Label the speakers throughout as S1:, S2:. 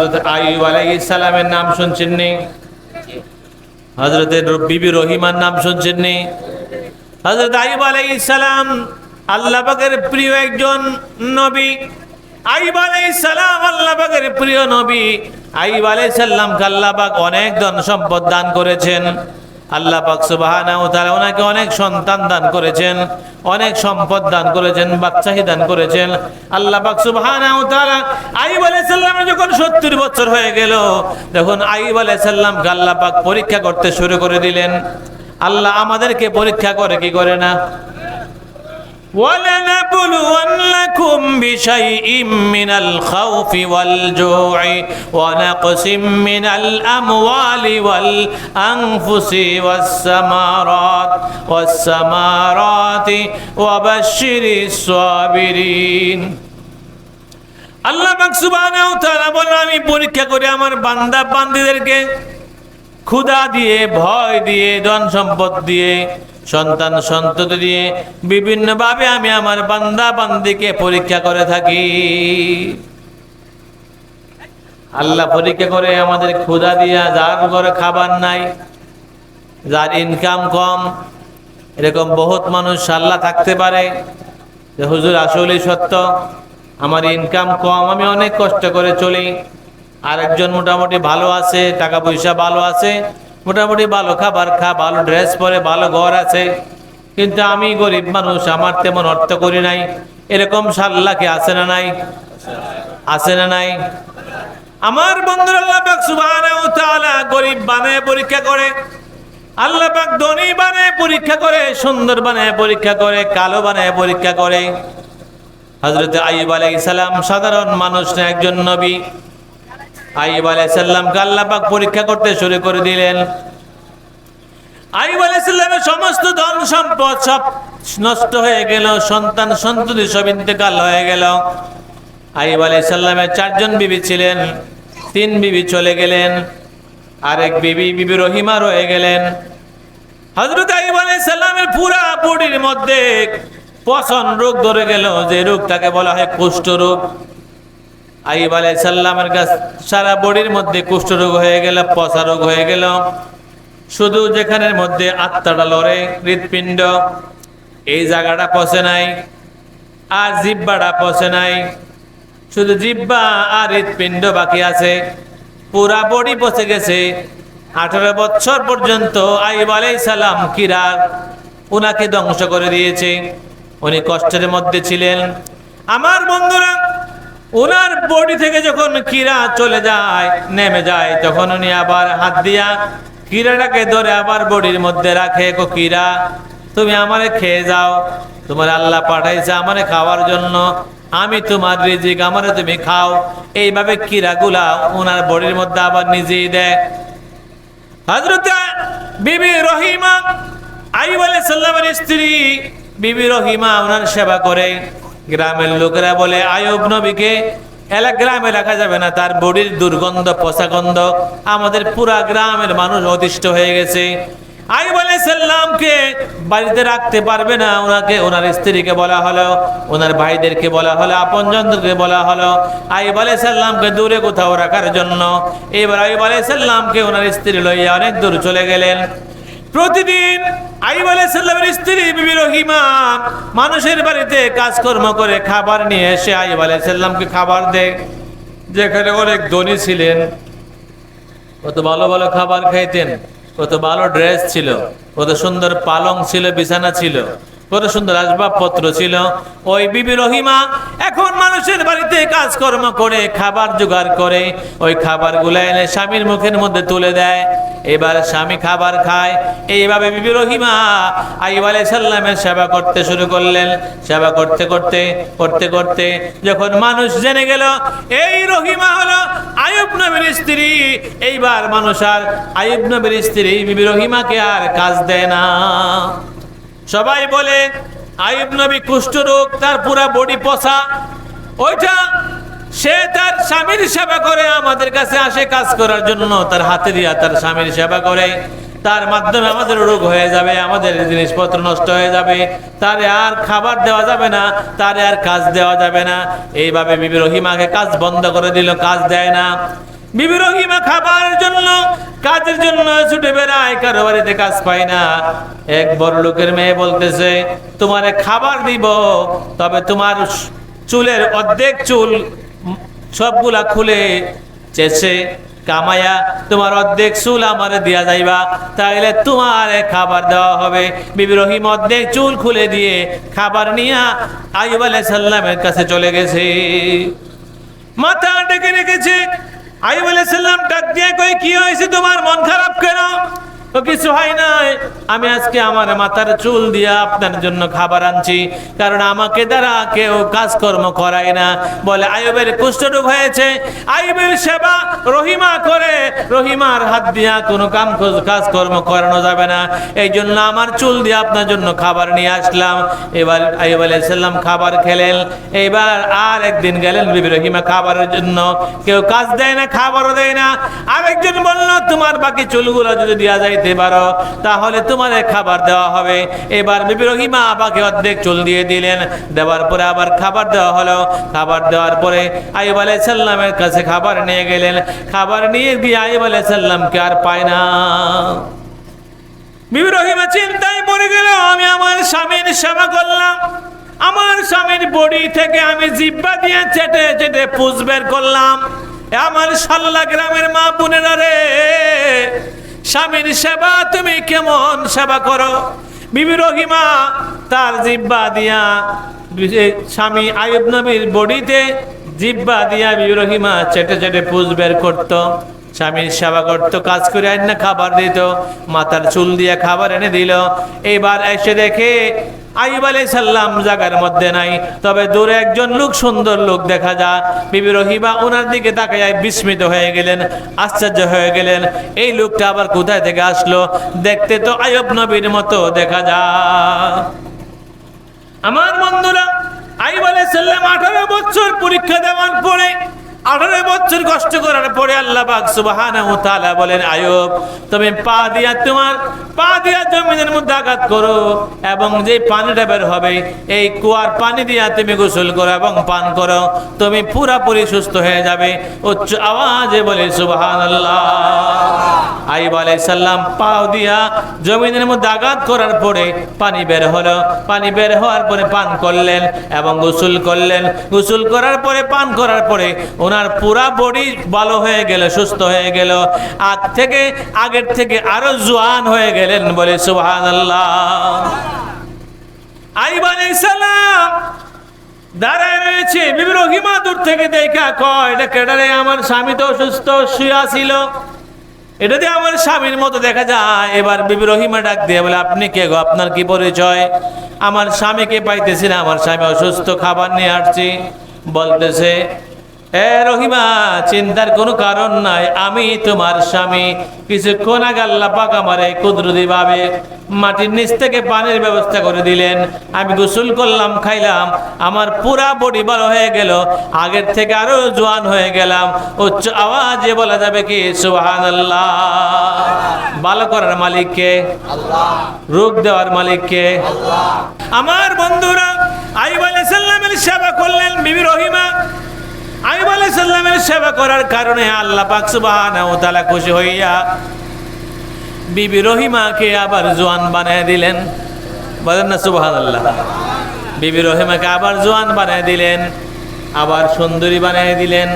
S1: হজরত আইব আলাইহিস সালামের নাম শুনছেন নি হজরত বিবি রহিমার নাম শুনছেন নি হজরত আইব আলাইহিস সালাম আল্লাহ পাকের প্রিয় একজন নবী। আইব আলাইহিস সালাম আল্লাহ প্রিয় নবী। আইব আলাইহিস সালামকে আল্লাহ অনেক ধন সম্পদ দান করেছেন। আল্লাহ পাক সুবহানাহু ওয়া তাআলা ওনাকে অনেক সন্তান দান করেছেন, অনেক সম্পদ দান করেছেন বাচ্চাহী দান করেছেন। আল্লাহ পাক সুবহানাহু তাআলা আই আলাইহিস সালামের যখন 70 বছর হয়ে গেল, তখন আই আলাইহিস সালামকে আল্লাহ পাক পরীক্ষা করতে শুরু করে দিলেন। আল্লাহ আমাদেরকে পরীক্ষা করে কি করে না? ولنبلونكم بشيء من الخوف والجوع ونقص من الأموال والأنفس والثمرات والثمرات وبشر الصابرين আল্লাহ পাক সুবহানাহু ওয়া তাআলা বলেন আমি পরীক্ষা করে আমার বান্দা বান্দীদেরকে ক্ষুধা দিয়ে ভয় দিয়ে ধন সম্পদ দিয়ে সন্তান সন্ততি দিয়ে বিভিন্নভাবে আমি আমার বান্দা বান্দিকে পরীক্ষা করে থাকি। আল্লাহ পরীক্ষা করে আমাদের ক্ষুধা দিয়া যার ঘরে খাবার নাই, যার ইনকাম কম, এরকম বহুত মানুষ আল্লাহ থাকতে পারে যে, হুজুর, আসলেই সত্য, আমার ইনকাম কম, আমি অনেক কষ্ট করে চলি, আরেকজন মোটামুটি ভালো আছে, টাকা পয়সা ভালো আছে মোটামুটি ভালো খাবার খা, ভালো ড্রেস পরে, ভালো ঘর আছে। কিন্তু আমি গরিব মানুষ, আমার তেমন অর্থ করি নাই। এরকম সাল্লাকে আছে না নাই? আছে না নাই? আমার বন্ধুর আল্লাহ পাক সুবহানাহু গরিব বানায় পরীক্ষা করে। আল্লাহ পাক ধনী বানায় পরীক্ষা করে, সুন্দর বানায় পরীক্ষা করে, কালো বানায় পরীক্ষা করে। হযরত আইয়ুব আলাইহিস সালাম সাধারণ মানুষ না, একজন নবী। আইব আলাইসাল্লামকে আল্লাহ পরীক্ষা করতে শুরু করে দিলেন। আইব আলাইসাল্লামের সমস্ত ধন সম্পদ সব নষ্ট হয়ে গেল, সন্তান সন্ততি সব ইন্তেকাল হয়ে গেল। আইব আলাইসাল্লামের চারজন বিবি ছিলেন, তিন বিবি চলে গেলেন, আরেক বিবি বিবি রহিমা রয়ে গেলেন। হজরত আইব আলাইসাল্লামের পুরা বডির মধ্যে পচন রোগ ধরে গেল, যে রোগটাকে বলা হয় কুষ্ঠ রোগ। আইব আলাই সাল্লামের কাছ সারা বডির মধ্যে কুষ্ঠরোগ হয়ে গেল, পচা রোগ হয়ে গেল। শুধু যেখানের মধ্যে আত্মাটা লড়ে, হৃৎপিণ্ড, এই জায়গাটা পচে নাই, আর জিব্বাটা পচে নাই। শুধু জিব্বা আর হৃৎপিণ্ড বাকি আছে। পুরা বডি পচে গেছে। আঠারো বছর পর্যন্ত আইব আলাই সালাম কিরার উনাকে ধ্বংস করে দিয়েছে। উনি কষ্টের মধ্যে ছিলেন। আমার বন্ধুরা ওনার বডি থেকে যখন কিরা চলে যায়, নেমে যায়, তখন উনি আবার হাত দিয়া কীরাটাকে ধরে আবার বডির মধ্যে রাখে কো কিরা তুমি আমারে খেয়ে যাও। তোমার আল্লাহ পাঠাইছে আমারে খাওয়ার জন্য। আমি তোমার রিজিক আমারে তুমি খাও। এইভাবে কীরাগুলা ওনার বডির মধ্যে আবার নিজেই দেয়। বিবি রহিমা আইব আলাইহিস সালামের স্ত্রী বিবি রহিমা ওনার সেবা করে। গ্রামের লোকেরা বলে আয়ুব নবীকে, এলা গ্রামে রাখা যাবে না, তার বডির দুর্গন্ধ পচা গন্ধ আমাদের পুরা গ্রামের মানুষ অতিষ্ঠ হয়ে গেছে। আইব আলাইসাল্লামকে বাড়িতে রাখতে পারবে না। ওনাকে ওনার স্ত্রীকে বলা হলো ওনার ভাইদেরকে বলা হলো আপনজনদেরকে বলা হলো। আইব আলাইসাল্লামকে দূরে কোথাও রাখার জন্য। এবার আইব আলাইসাল্লামকে ওনার স্ত্রী লইয়া অনেক দূর চলে গেলেন। প্রতিদিন আইব আলাইসাল্লামের স্ত্রী বিবি রহিমা মানুষের বাড়িতে কাজকর্ম করে খাবার নিয়ে এসে আইব আলাইসাল্লামকে খাবার দেয় যেখানে অনেক ধনী ছিলেন, কত ভালো ভালো খাবার খাইতেন, কত ভালো ড্রেস ছিল, কত সুন্দর পালং ছিল, বিছানা ছিল। কত সুন্দর আসবাবপত্র ছিল। ওই বিবি রহিমা এখন মানুষের বাড়িতে কাজকর্ম করে, খাবার জোগাড় করে। ওই খাবারগুলো এনে স্বামীর মুখের মধ্যে তুলে দেয়। এবার স্বামী খাবার খায়। এইভাবে বিবি রহিমা আইব সাল্লামের সেবা করতে শুরু করলেন। সেবা করতে করতে করতে করতে যখন মানুষ জেনে গেল, এই রহিমা হলো আয়ুব নবীর স্ত্রী। এইবার মানুষ আর আয়ুব নবীর স্ত্রী বিবি রহিমাকে আর কাজ দেয় না। সবাই বলে আইব নবী কুষ্ঠরোগ, তার পুরা বডি পচা। ওইটা সে তার স্বামীর সেবা করে, আমাদের কাছে আসে কাজ করার জন্য। তার হাতে দিয়া তার স্বামীর সেবা করে। তার মাধ্যমে আমাদের রোগ হয়ে যাবে, আমাদের জিনিসপত্র নষ্ট হয়ে যাবে। তারে আর খাবার দেওয়া যাবে না, তারে আর কাজ দেওয়া যাবে না। এইভাবে বিবি রহিমাকে কাজ বন্ধ করে দিল, কাজ দেয় না। বিবি রহিমা খাবারের জন্য জন্য ছুটে বেড়ায়, কারও বাড়িতে কাজ পায় না। এক বড় লোকের মেয়ে বলতেছে, তোমারে খাবার দিব, তবে তোমার চুলের অর্ধেক চুল সবগুলা খুলে চেষে কামায়া তোমার অর্ধেক চুল আমার দিয়া যাইবা, তাইলে তোমার খাবার দেওয়া হবে। বিবি রহিম অর্ধেক চুল খুলে দিয়ে খাবার নিয়ে আইব আলাইহিস সাল্লামের কাছে চলে গেছে। মাথা ডেকে রেখেছে আইব আলাইহিস ডাক দিয়ে কই কি হয়েছে তোমার? মন খারাপ কেন? তো কিছু হয় নাই। আমি আজকে আমার মাথার চুল দিয়া আপনার জন্য খাবার আনছি। কারণ আমাকে দ্বারা কেউ কাজকর্ম করায় না। বলে আয়ুবের কুষ্ঠরোগ হয়েছে। আয়ুবের সেবা রহিমা করে। রহিমার হাত দিয়া কোনো কাম কাজকর্ম করানো যাবে না। এই জন্য আমার চুল দিয়ে আপনার জন্য খাবার নিয়ে আসলাম। এবার আইব আলাইসাল্লাম খাবার খেলেন। এবার আর একদিন গেলেন বিবি রহিমা খাবারের জন্য। কেউ কাজ দেয় না, খাবারও দেয় না। আরেকজন বলল, তোমার বাকি চুলগুলো যদি দেওয়া যাইতে পারো, তাহলে তোমার খাবার দেওয়া হবে। এবার বিবি রহিমা আবাকে অর্ধেক চুল দিয়ে দিলেন। দেওয়ার পরে আবার খাবার দেওয়া হলো। খাবার দেওয়ার পরে আইব আলাইসাল্লামের কাছে খাবার নিয়ে গেলেন। খাবার নিয়ে গিয়ে আইব আলাইসাল্লামকে আর পায় না। বিবি রহিমা চিন্তায় পড়ে গেল, আমি আমার স্বামীর সেবা করলাম। আমার স্বামীর বডি থেকে আমি জিব্বা দিয়ে চেটে চেটে পুষ বের করলাম। আমার সাল্লা গ্রামের মা বোনেরা রে। স্বামীর সেবা তুমি কেমন সেবা করো? বিবি রহিমা তার জিব্বা দিয়া স্বামী আয়ুব নবীর বডিতে জিব্বা দিয়া বিবি রহিমা চেটে চেটে পুজ বের করতো। স্বামীর সেবা করতো, কাজ করে না খাবার দিত, মাথার চুল দিয়ে খাবার এনে দিল। এইবার এসে দেখে আইব আলাই সাল্লাম জায়গার মধ্যে নাই। তবে দূরে একজন লোক, সুন্দর লোক দেখা যায়। বিবি রহিবা ওনার দিকে তাকায় বিস্মিত হয়ে গেলেন, আশ্চর্য হয়ে গেলেন। এই লোকটা আবার কোথায় থেকে আসলো? দেখতে তো আয়ব নবীর মতো দেখা যায়। আমার বন্ধুরা আইব আলাইসাল্লাম আঠারো বছর পরীক্ষা দেওয়ার পরে আঠারো বছর কষ্ট করার পরে আল্লাহ পাক সুবহানাহু তাআলা বলেন, আয়ুব, তুমি পা দিয়া তোমার পা দিয়া জমিনের মধ্যে আঘাত করো এবং যে পানিটা বের হবে, এই কুয়ার পানি দিয়া তুমি গোসল করো এবং পান করো। তুমি পুরাপুরি সুস্থ হয়ে যাবে। উচ্চ আওয়াজে বলে, সুবহানাল্লাহ। আইব আলাইসাল্লাম পাও দিয়া জমিনের মধ্যে আঘাত করার পরে পানি বের হলো। পানি বের হওয়ার পরে পান করলেন এবং গোসল করলেন। গোসল করার পরে, পান করার পরে ওনার পুরা বডি ভালো হয়ে গেল, সুস্থ হয়ে গেল। আগ থেকে, আগের থেকে আরও জোয়ান হয়ে গেলেন বলে সুবহানাল্লাহ। আইব আলাইসাল্লাম দাঁড়ায় রয়েছে। রহিমা দূর থেকে দেখা কয় এটা কেডারে আমার স্বামী তো অসুস্থ, শুয়া ছিল। এটা দিয়ে আমার স্বামীর মতো দেখা যায়। এবার বিবি রহিমা ডাক দিয়ে বলে, আপনি কে গো? আপনার কি পরিচয়? আমার স্বামীকে পাইতেছি না, আমার স্বামী অসুস্থ, খাবার নিয়ে আসছি। বলতেছে রহিমা, চিন্তার কোনো কারণ নাই, আমি তোমার স্বামী। কিছুক্ষণ আগে আল্লাহ পাক এই কুদরতি ভাবে মাটির নিচ থেকে পানির ব্যবস্থা করে দিলেন। আমি গোসল করলাম, খাইলাম, আমার পুরা বডি ভালো হয়ে গেল, আগের থেকে আরও জোয়ান হয়ে গেলাম। উচ্চ আওয়াজে বলা যাবে কি সুহান ভালো করার মালিককে, রোগ দেওয়ার মালিককে। আমার বন্ধুরা, আইব আলাইহিস সালামের সেবা করলেন বিবি রহিমা। আইব আলাইহিস সালামের সেবা করার কারণে আল্লাহ পাক ওয়া তাআলা খুশি হইয়া বিবি রহিমাকে আবার জোয়ান বানিয়ে দিলেন। বলেন না সুবহানাল্লাহ। বিবি রহিমাকে আবার জোয়ান বানিয়ে দিলেন, আবার সুন্দরী বানিয়ে দিলেন,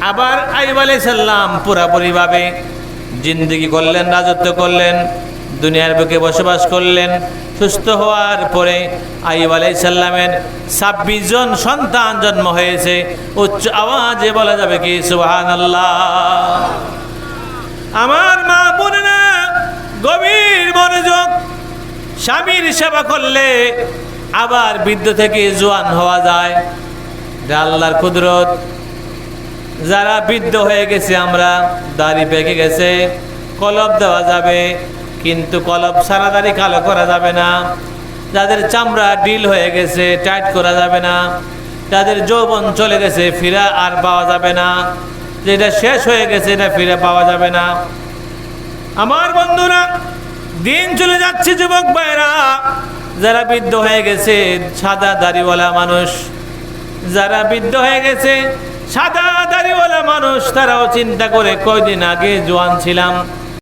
S1: আবার আইব আলাইহিস সালাম পুরাপুরিভাবে জিন্দগি করলেন, রাজত্ব করলেন। দুনিয়ার বুকে বসবাস করলেন, সুস্থ হওয়ার পরে আইব আলাইহিস সালামের ছাব্বিশ জন সন্তান জন্ম হয়েছে। উচ্চ আওয়াজে বলা যাবে কি, সুবহানাল্লাহ। আমার মা বোনেরা, গভীর মনোযোগ, স্বামীর সেবা করলে আবার বৃদ্ধ থেকে জোয়ান হওয়া যায়। আল্লাহর কুদরত। যারা বৃদ্ধ হয়ে গেছে, আমরা দাড়ি পেকে গেছে, কলব দেওয়া যাবে। কিন্তু কলব সারা দাড়ি কালো করা যাবে না। যাদের চামড়া ডিল হয়ে গেছে, টাইট করা যাবে না। তাদের যৌবন চলে গেছে, ফিরা আর পাওয়া যাবে না। যেটা শেষ হয়ে গেছে, এটা ফিরে পাওয়া যাবে না। আমার বন্ধুরা, দিন চলে যাচ্ছে, যুবক ভাইরা যারা বৃদ্ধ হয়ে গেছে, সাদা দাড়িওয়ালা মানুষ। যারা বৃদ্ধ হয়ে গেছে, সাদা দাড়িওয়ালা মানুষ, তারাও চিন্তা করে, কয়দিন আগে জোয়ান ছিলাম।